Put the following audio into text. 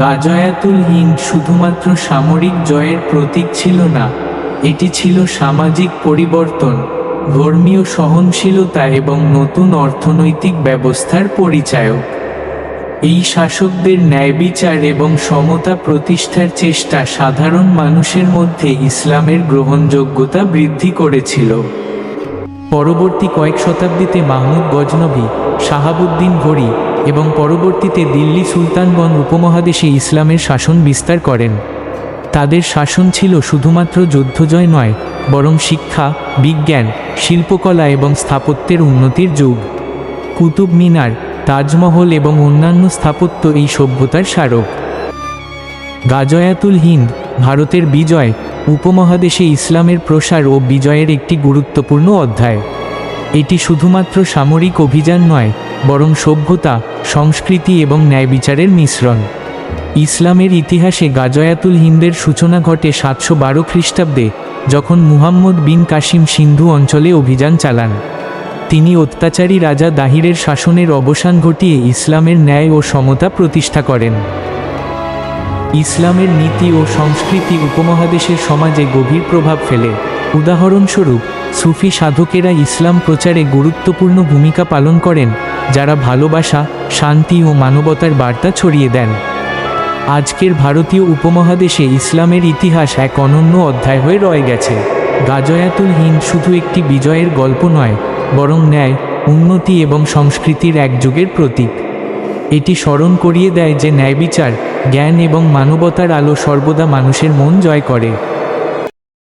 গাজয়াতুল হিন্দ শুধুমাত্র সামরিক জয়ের প্রতীক ছিল না, এটি ছিল সামাজিক পরিবর্তন, ধর্মীয় সহনশীলতা এবং নতুন অর্থনৈতিক ব্যবস্থার পরিচায়ক। এই শাসকদের ন্যায়বিচার এবং সমতা প্রতিষ্ঠার চেষ্টা সাধারণ মানুষের মধ্যে ইসলামের গ্রহণযোগ্যতা বৃদ্ধি করেছিল। পরবর্তী কয়েক শতাব্দীতে মাহমুদ গজনবী, শাহাবুদ্দিন ঘড়ি এবং পরবর্তীতে দিল্লি সুলতানগণ উপমহাদেশে ইসলামের শাসন বিস্তার করেন। তাদের শাসন ছিল শুধুমাত্র যুদ্ধজয় নয়, বরং শিক্ষা, বিজ্ঞান, শিল্পকলা এবং স্থাপত্যের উন্নতির যুগ। কুতুব মিনার, তাজমহল এবং অন্যান্য স্থাপত্য এই সভ্যতার স্মারক। গাজয়াতুল হিন্দ, ভারতের বিজয় উপমহাদেশে ইসলামের প্রসার ও বিজয়ের একটি গুরুত্বপূর্ণ অধ্যায়। এটি শুধুমাত্র সামরিক অভিযান নয়, বরং সভ্যতা, সংস্কৃতি এবং ন্যায়বিচারের মিশ্রণ। ইসলামের ইতিহাসে গাজয়াতুল হিন্দের সূচনা ঘটে সাতশো বারো খ্রিস্টাব্দে, যখন মুহাম্মদ বিন কাসিম সিন্ধু অঞ্চলে অভিযান চালান। তিনি অত্যাচারী রাজা দাহিরের শাসনের অবসান ঘটিয়ে ইসলামের ন্যায় ও সমতা প্রতিষ্ঠা করেন। ইসলামের নীতি ও সংস্কৃতি উপমহাদেশের সমাজে গভীর প্রভাব ফেলে। উদাহরণস্বরূপ, সুফি সাধকেরা ইসলাম প্রচারে গুরুত্বপূর্ণ ভূমিকা পালন করেন, যারা ভালোবাসা, শান্তি ও মানবতার বার্তা ছড়িয়ে দেন। আজকের ভারতীয় উপমহাদেশে ইসলামের ইতিহাস এক অনন্য অধ্যায় হয়ে রয়ে গেছে। গাজয়াতুল হিন্দ শুধু একটি বিজয়ের গল্প নয়, বরং ন্যায়, উন্নতি এবং সংস্কৃতির এক যুগের প্রতীক। এটি স্মরণ করিয়ে দেয় যে ন্যায়বিচার, জ্ঞান এবং মানবতার আলো সর্বদা মানুষের মন জয় করে।